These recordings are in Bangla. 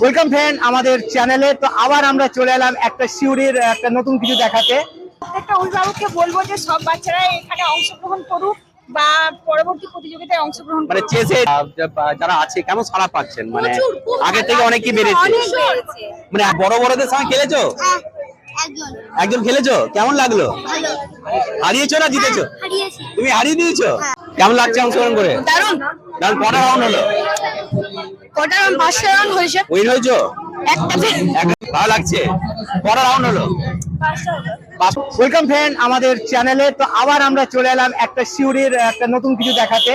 ওয়েলকাম ফ্রেন্ড আমাদের চ্যানেলে তো আবার আমরা চলে এলাম একটা সিউড়ির একটা নতুন কিছু দেখাতে। প্রত্যেকটা অভিভাবককে বলব যে সব বাচ্চারা এখানে অংশগ্রহণ করুক বা পরবর্তী প্রতিযোগিতায় অংশগ্রহণ মানে চেসে যারা আছে কেমন সারা পাচ্ছেন? মানে আগে থেকে অনেক কি বেড়েছে। মানে বড় বড়দের সঙ্গে খেলেছো? হ্যাঁ, একজন। একজন খেলেছো? কেমন লাগল? হারিয়েছো না জিতেছো? তুমি হারিয়ে দিয়েছ? কেমন লাগছে অংশগ্রহণ করে? দারুণ। দারুণ কটা রাউন্ড হলো। কটা রাউন্ড পাঁচটা রাউন্ড হয়েছে। উইন হয়েছো? ভালো লাগছে। কটা রাউন্ড হলো। ওয়েলকাম ফ্রেন্ড আমাদের চ্যানেলে তো আবার আমরা চলে এলাম একটা সিউড়ির একটা নতুন কিছু দেখাতে।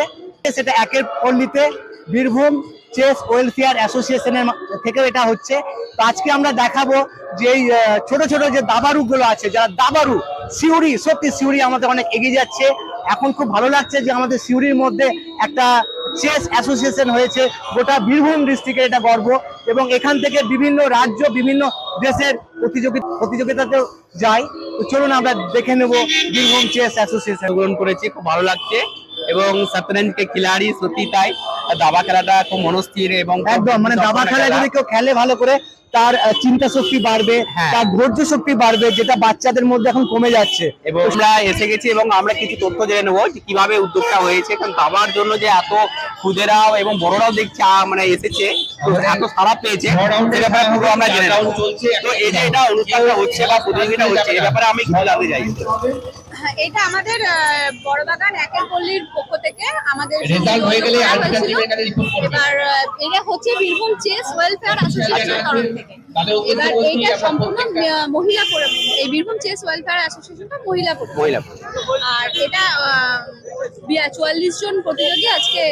সেটা একের পল্লীতে বীরভূম চেস ওয়েলফেয়ার অ্যাসোসিয়েশনের থেকেও এটা হচ্ছে। তো আজকে আমরা দেখাবো যে এই ছোট ছোট যে দাবারু গুলো আছে যারা দাবারু সিউড়ি সত্যি সিউড়ি আমাদের অনেক এগিয়ে যাচ্ছে। এখন খুব ভালো লাগছে যে আমাদের সিউড়ির মধ্যে একটা চেস অ্যাসোসিয়েশন হয়েছে, গোটা বীরভূম ডিস্ট্রিক্টের এটা গর্ব। এবং এখান থেকে বিভিন্ন রাজ্য, বিভিন্ন দেশের প্রতিযোগিতা প্রতিযোগিতাতেও যায়। তো চলুন আমরা দেখে নেব বীরভূম চেস অ্যাসোসিয়েশন। গ্রহণ করেছি, খুব ভালো লাগছে। এবং শতরঞ্জ কে খিলাড়ি সত্যি তাই। দাবা খেলাটা খুব মনস্থির এবং একদম মানে দাবা খেলা। যদি কেউ খেলে ভালো করে তার চিন্তা শক্তি বাড়বে হ্যাঁ। তার ধৈর্য শক্তি বাড়বে যেটা বাচ্চাদের মধ্যে এখন কমে যাচ্ছে। এবং আমরা এসে গেছি এবং আমরা কিছু তথ্য জেনে নেব যে কীভাবে উদ্যোগটা হয়েছে কারণ দাবার জন্য যে এত খুদেরাও এবং বড়রাও দেখছে মানে এসেছে এত সারা পেয়েছে সে ব্যাপারে পুরো আমরা জেনে নেব। তো এই যে এটা অনুষ্ঠানটা হচ্ছে বা প্রতিযোগিতা হচ্ছে এই ব্যাপারে আমি জানতে চাই হ্যাঁ, এটা আমাদের বড়বাগান একের পল্লীর পক্ষ থেকে আমাদের রেজাল্ট হয়ে গেলে এবার এটা হচ্ছে বীরভূম চেস ওয়েলফেয়ার অ্যাসোসিয়েশনের তরফ থেকে। এবার এটা সম্পূর্ণ মহিলা এই বীরভূম চেস ওয়েলফেয়ার অ্যাসোসিয়েশনটা মহিলা মহিলা আর এটা চুয়াল্লিশ জন প্রতিযোগী আজকে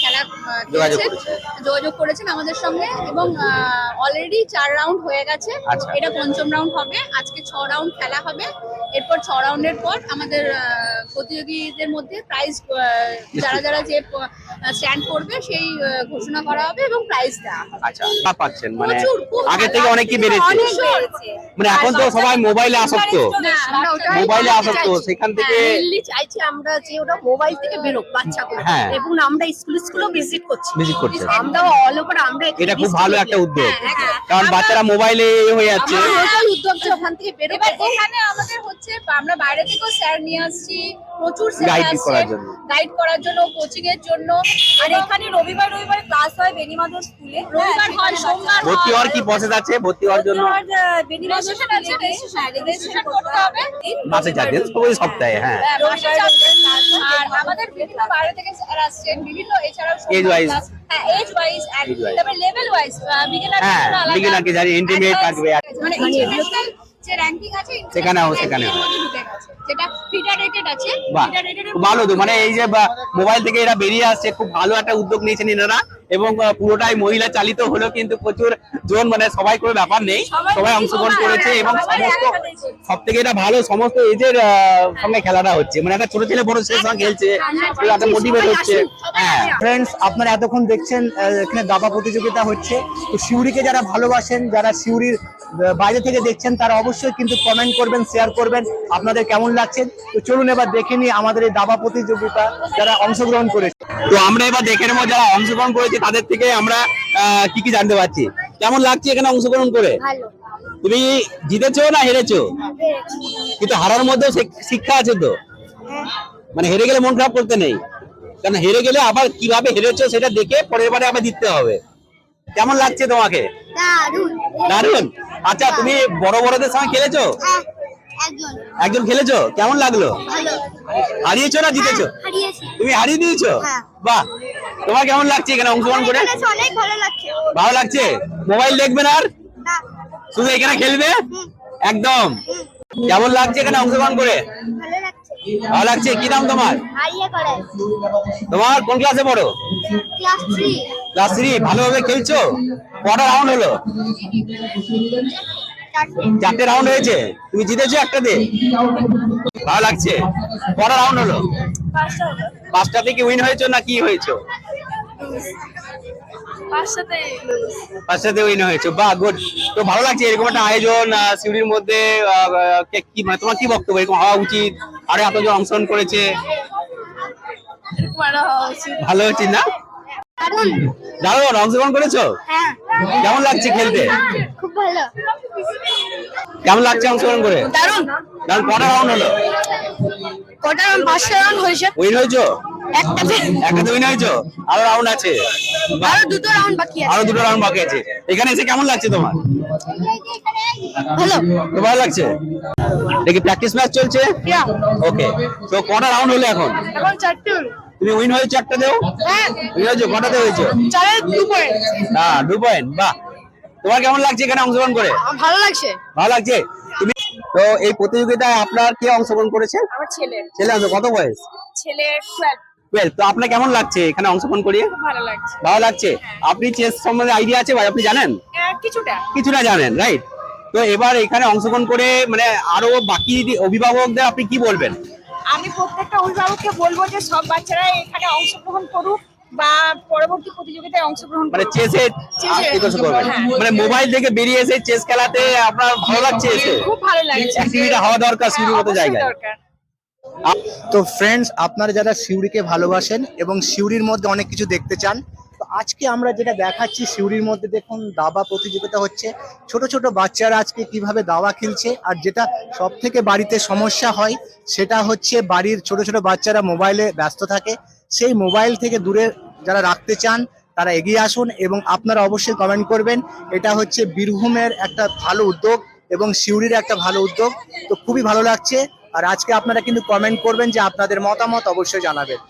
খেলা খেলেছেন যোগাযোগ করেছেন আমাদের সঙ্গে এবং অলরেডি চার রাউন্ড হয়ে গেছে। আচ্ছা। এটা পঞ্চম রাউন্ড হবে। আজকে ছ রাউন্ড খেলা হবে। এরপর ছ রাউন্ডের পর আমাদের প্রতিযোগীদের মধ্যে প্রাইজ যারা যারা যে স্ট্যান্ড করবে সেই ঘোষণা করা হবে এবং প্রাইজ দেওয়া হবে। আচ্ছা পাচ্ছেন মানে আগে থেকে অনেক কি বেড়েছে মানে এখন তো সবাই মোবাইলে আসক্ত। মোবাইলে আসক্ত চাইছি। সেখান থেকে হ্যাঁ, চাইছি আমরা যে ওটা মোবাইল থেকে বেরোক বাচ্চাগুলো। হ্যাঁ। এবং আমরা স্কুল স্কুলও ভিজিট করছি। ভিজিট করছে। আমরা অল ওভার আমরা এখানে এটা খুব ভালো একটা উদ্যোগ। হ্যাঁ, হ্যাঁ। কারণ বাচ্চারা মোবাইলে হয়ে যাচ্ছে। আমরা উদ্যোগ উদ্যোক্তা ওখান থেকে বেরোবে এবার এখানে আমাদের হচ্ছে আমরা বাইরে থেকেও স্যার নিয়ে আসছি প্রচুর আসছে করার জন্য। গাইড করার জন্য কোচিং এর জন্য। আর এখানে রবিবার রবিবার ক্লাস হয় বেনিমাধব স্কুলে রবিবার হয় সোমবার ভর্তি হওয়ার কি প্রসেস আছে? ভর্তি হওয়ার জন্য? রেজিস্ট্রেশন আছে রেজিস্ট্রেশন করতে হবে। মাসে চার দিন ওই সপ্তাহে হ্যাঁ। হ্যাঁ। আর আমাদের বিভিন্ন বাইরে থেকে আসছেন বিভিন্ন এছাড়াও Age wise. হ্যাঁ এজ ওয়াইজ তারপরে লেভেল ওয়াইজ বিগিনার হ্যাঁ, beginner কে জানি, intermediate থাকবে। মানে ইন্টারন্যাশনাল যে র্যাঙ্কিং আছে সেখানেও, সেখানেও। আছে। ভালো তো মানে এই যে মোবাইল থেকে এরা বেরিয়ে আসছে খুব ভালো একটা উদ্যোগ নিয়েছেন এনারা এবং পুরোটাই মহিলা চালিত হলো কিন্তু প্রচুর জন মানে সবাই কোনো ব্যাপার নেই সবাই অংশগ্রহণ করেছে এবং সমস্ত সব থেকে এটা ভালো সমস্ত এজের সঙ্গে খেলাটা হচ্ছে মানে একটা ছোট ছেলে বড় ছেলের সঙ্গে খেলছে তো একটা মোটিভেট হচ্ছে হ্যাঁ। ফ্রেন্ডস আপনারা এতক্ষণ দেখছেন আহ, এখানে দাবা প্রতিযোগিতা হচ্ছে তো সিউড়িকে যারা ভালোবাসেন যারা সিউড়ির বাইরে থেকে দেখছেন তারা অবশ্যই কিন্তু কমেন্ট করবেন শেয়ার করবেন আপনাদের কেমন লাগছে? তো চলুন এবার দেখে নিই আমাদের এই দাবা প্রতিযোগিতা যারা অংশগ্রহণ করেছে। তো আমরা এবার দেখে নেব যারা অংশগ্রহণ করেছে তাদের থেকে আমরা আহ, কি কি জানতে পারছি। কেমন লাগছে এখানে অংশগ্রহণ করে? তুমি জিতেছো না হেরেছো? কিন্তু হারার মধ্যেও শিক- শিক্ষা আছে তো। মানে হেরে গেলে মন খারাপ করতে নেই। কারণ হেরে গেলে আবার কীভাবে হেরেছো সেটা দেখে পরের বারে আবার জিততে হবে। কেমন লাগছে তোমাকে? দারুণ। দারুণ আচ্ছা তুমি বড় বড়দের সঙ্গে খেলেছো? হ্যাঁ, একজন। খেলেছো? কেমন লাগল? হারিয়েছো না জিতেছো? তুমি হারিয়ে দিয়েছ? হ্যাঁ। বাহ তোমার কেমন লাগছে এখানে অংশগ্রহণ করে? ভালো লাগছে। মোবাইল দেখবে না। আর শুধু এখানে খেলবে? একদম। কেমন লাগছে এখানে অংশগ্রহণ করে? ভালো লাগছে। কি নাম তোমার? তোমার কোন ক্লাসে পড়ো? ক্লাস থ্রি ভালোভাবে খেলছো? কটা রাউন্ড হলো? চারটে রাউন্ড হয়েছে। তুমি জিতেছো একটাতে ভালো লাগছে। কটা রাউন্ড হলো? পাঁচটাতে কি উইন হয়েছো না কি হয়েছো? পাঁচটাতে উইন হয়েছো। বাহ গুড তো ভালো লাগছে এরকম একটা আয়োজন সিউড়ির মধ্যে কে- মানে তোমার কি বক্তব্য? এরকম হওয়া উচিত? আরে এতজন অংশগ্রহণ করেছে? ভালো হচ্ছে না? দারুণ দারুণ অংশগ্রহণ করেছ? হ্যাঁ। কেমন লাগছে খেলতে? খুব ভালো। কেমন লাগছে অংশগ্রহণ করে? দারুণ দারুণ কটা রাউন্ড হলো? কটা রাউন্ড হয়েছে। উইন হয়েছো? একটাতে। উইন হয়েছো? আরও রাউন্ড আছে। আরও দুটো রাউন্ড বাকি আছে। আরও দুটো রাউন্ড বাকি আছে। এখানে এসে কেমন লাগছে তোমার? ভালো। তো ভালো লাগছে? দেখি প্র্যাকটিস ম্যাচ চলছে? ওকে তো কটা রাউন্ড হলো এখন? এখন চারটে হলো। তুমি উইন হয়েছো একটা দেও? হ্যাঁ। উইন হয়েছো কটাতে হয়েছো? চারে দু পয়েন্ট হ্যাঁ দু পয়েন্ট বাহ। তোমার কেমন লাগছে এখানে অংশগ্রহণ করে? ভালো লাগছে। ভালো লাগছে? তুমি তো এই প্রতিযোগিতায় আপনার কে অংশগ্রহণ করেছে? আমার ছেলে। ছেলে আছে কত বয়স? ছেলে টুয়েলভ টুয়েলভ তো আপনার কেমন লাগছে এখানে অংশগ্রহণ করিয়ে? ভালো লাগছে। ভালো লাগছে? আপনি চেস সম্বন্ধে আইডিয়া আছে ভাই আপনি জানেন? কিছুটা। কিছুটা জানেন রাইট তো এবার এখানে অংশগ্রহণ করে মানে আরও বাকি অভিভাবকদের আপনি কি বলবেন? আমি প্রত্যেকটা অভিভাবককে বলব যে সব বাচ্চারা এখানে অংশগ্রহণ করুক বা পরবর্তী প্রতিযোগিতায় অংশগ্রহণ মানে চেসে হ্যাঁ। মানে মোবাইল থেকে বেরিয়ে এসে চেস খেলাতে আপনার ভালো লাগছে এসে? খুব ভালো লাগছে। অ্যাক্টিভিটি হওয়া দরকার সিঁড়ির মতো জায়গায়। তো ফ্রেন্ডস আপনারা যারা সিউড়িকে ভালোবাসেন এবং সিউড়ির মধ্যে অনেক কিছু দেখতে চান তো আজকে আমরা যেটা দেখাচ্ছি সিউড়ির মধ্যে দেখুন দাবা প্রতিযোগিতা হচ্ছে। ছোট ছোট বাচ্চারা আজকে কীভাবে দাবা খেলছে আর যেটা সব থেকে বাড়িতে সমস্যা হয় সেটা হচ্ছে বাড়ির ছোট ছোট বাচ্চারা মোবাইলে ব্যস্ত থাকে। সেই মোবাইল থেকে দূরে যারা রাখতে চান তারা এগিয়ে আসুন এবং আপনারা অবশ্যই কমেন্ট করবেন। এটা হচ্ছে বীরভূমের একটা ভালো উদ্যোগ এবং সিউড়ির একটা ভালো উদ্যোগ। তো খুবই ভালো লাগছে। আর আজকে আপনারা কিন্তু কমেন্ট করবেন যে আপনাদের মতামত অবশ্যই জানাবেন।